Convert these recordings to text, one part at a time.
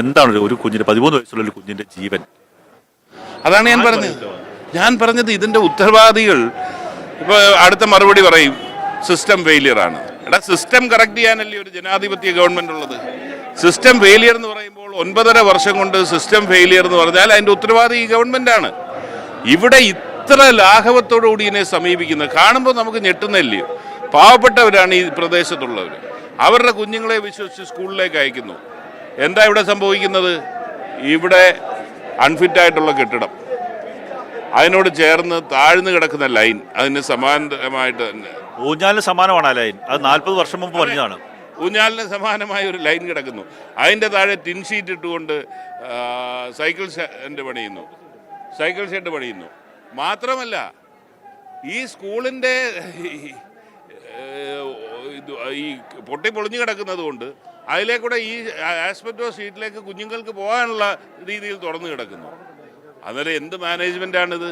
എന്താണ് ഒരു- കുഞ്ഞിന്റെ പതിമൂന്ന് വയസ്സുള്ള ഒരു കുഞ്ഞിന്റെ ജീവൻ? അതാണ് ഞാൻ പറഞ്ഞത്. ഞാൻ പറഞ്ഞത് ഇതിന്റെ ഉത്തരവാദികൾ ഇപ്പൊ അടുത്ത മറുപടി പറയും സിസ്റ്റം ഫെയിലിയർ ആണ്. എടാ സിസ്റ്റം കറക്റ്റ് ചെയ്യാനല്ലേ ഒരു ജനാധിപത്യ ഗവൺമെന്റ് ഉള്ളത്? സിസ്റ്റം ഫെയിലിയർ എന്ന് പറയുമ്പോൾ ഒൻപതര വർഷം കൊണ്ട് സിസ്റ്റം ഫെയിലിയർ എന്ന് പറഞ്ഞാൽ അതിന്റെ ഉത്തരവാദി ഈ ഗവൺമെന്റ് ആണ്. ഇവിടെ ഇത്ര ലാഘവത്തോടുകൂടി ഇതിനെ സമീപിക്കുന്നത്. കാണുമ്പോൾ നമുക്ക് ഞെട്ടുന്നില്ലേ? പാവപ്പെട്ടവരാണ് ഈ പ്രദേശത്തുള്ളവർ അവരുടെ കുഞ്ഞുങ്ങളെ വിശ്വസിച്ച് സ്കൂളിലേക്ക് അയക്കുന്നു. എന്താ ഇവിടെ സംഭവിക്കുന്നത്? ഇവിടെ അൺഫിറ്റായിട്ടുള്ള കെട്ടിടം. അതിനോട് ചേർന്ന് താഴ്ന്നു കിടക്കുന്ന ലൈൻ അതിന് സമാന്തരമായിട്ട് തന്നെ. ഊഞ്ഞാലിന് സമാനമാണ് ആ ലൈൻ അത് നാൽപ്പത് വർഷം മുമ്പ് പറഞ്ഞതാണ് ഊഞ്ഞാലിന് സമാനമായ ഒരു ലൈൻ കിടക്കുന്നു. അതിന്റെ താഴെ ടിൻ ഷീറ്റ് ഇട്ടുകൊണ്ട് സൈക്കിൾ ഷെഡ് പണിയുന്നു. സൈക്കിൾ ഷെഡ് പണിയുന്നു. മാത്രമല്ല ഈ സ്കൂളിന്റെ ഈ, പൊട്ടി പൊളിഞ്ഞു കിടക്കുന്നത് കൊണ്ട് അതിലേക്കൂടെ ഈ ആസ്പെക്ടോ ഷീറ്റിലേക്ക് കുഞ്ഞുങ്ങൾക്ക് പോകാനുള്ള രീതിയിൽ തുറന്നു കിടക്കുന്നു. അന്നേരം എന്ത് മാനേജ്മെന്റാണിത്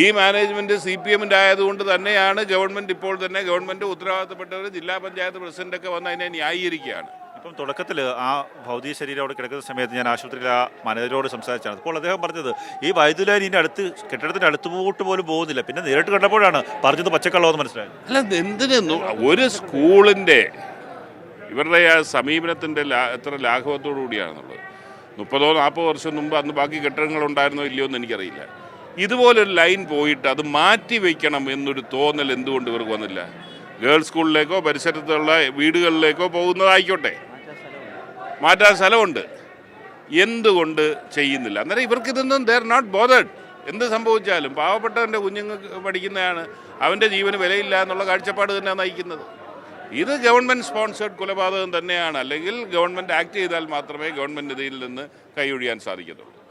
ഈ മാനേജ്മെന്റ് സി പി എമ്മിന്റെ ആയതുകൊണ്ട് തന്നെയാണ് ഗവൺമെന്റ് ഇപ്പോൾ തന്നെ ഗവൺമെന്റ് ഉത്തരവാദിത്തപ്പെട്ടവർ ജില്ലാ പഞ്ചായത്ത് പ്രസിഡന്റൊക്കെ വന്ന് അതിനെ ന്യായീകരിക്കുകയാണ്. ഇപ്പം തുടക്കത്തിൽ ആ ഭൗതിക ശരീരം അവിടെ കിടക്കുന്ന സമയത്ത് ഞാൻ ആശുപത്രിയിൽ ആ മാനേജരോട് സംസാരിച്ചാണ്. അപ്പോൾ അദ്ദേഹം പറഞ്ഞത് ഈ വൈദ്യുതി ലൈൻ ഇതിന്റെ അടുത്ത് കെട്ടിടത്തിന്റെ അടുത്ത് പോയിട്ട് പോലും പോകുന്നില്ല. പിന്നെ നേരിട്ട് കണ്ടപ്പോഴാണ് പറഞ്ഞത് പച്ചക്കള്ളമെന്ന് മനസ്സിലായത്. അല്ല എന്തിനു ഒരു സ്കൂളിന്റെ ഇവരുടെ ആ സമീപനത്തിന്റെ ലാ- എത്ര ലാഘവത്തോടു കൂടിയാണെന്നുള്ളത്. മുപ്പതോ നാൽപ്പതോ വർഷം മുമ്പ് അന്ന് ബാക്കി കെട്ടിടങ്ങൾ ഉണ്ടായിരുന്നോ ഇല്ലയോ എന്ന് എനിക്കറിയില്ല. ഇതുപോലൊരു ലൈൻ പോയിട്ട് അത് മാറ്റി വയ്ക്കണം എന്നൊരു തോന്നൽ എന്തുകൊണ്ട് ഇവർക്ക് വന്നില്ല? ഗേൾസ് സ്കൂളിലേക്കോ പരിസരത്തുള്ള വീടുകളിലേക്കോ പോകുന്നതായിക്കോട്ടെ. മാറ്റാൻ സ്ഥലമുണ്ട്. എന്തുകൊണ്ട് ചെയ്യുന്നില്ല? അന്നേരം ഇവർക്ക് ഇതൊന്നും ദർ നോട്ട് ബോധഡ് എന്ത് സംഭവിച്ചാലും പാവപ്പെട്ടവന്റെ കുഞ്ഞുങ്ങൾക്ക് പഠിക്കുന്നതാണ് അവന്റെ ജീവന് വിലയില്ല എന്നുള്ള കാഴ്ചപ്പാട് തന്നെ നയിക്കുന്നത്. ഇത് ഗവൺമെന്റ് സ്പോൺസേഡ് കൊലപാതകം തന്നെയാണ്. അല്ലെങ്കിൽ ഗവൺമെന്റ് ആക്ട് ചെയ്താൽ മാത്രമേ ഗവൺമെന്റ് ഇതിൽ നിന്ന് കൈയൊഴിയാൻ സാധിക്കത്തുള്ളൂ.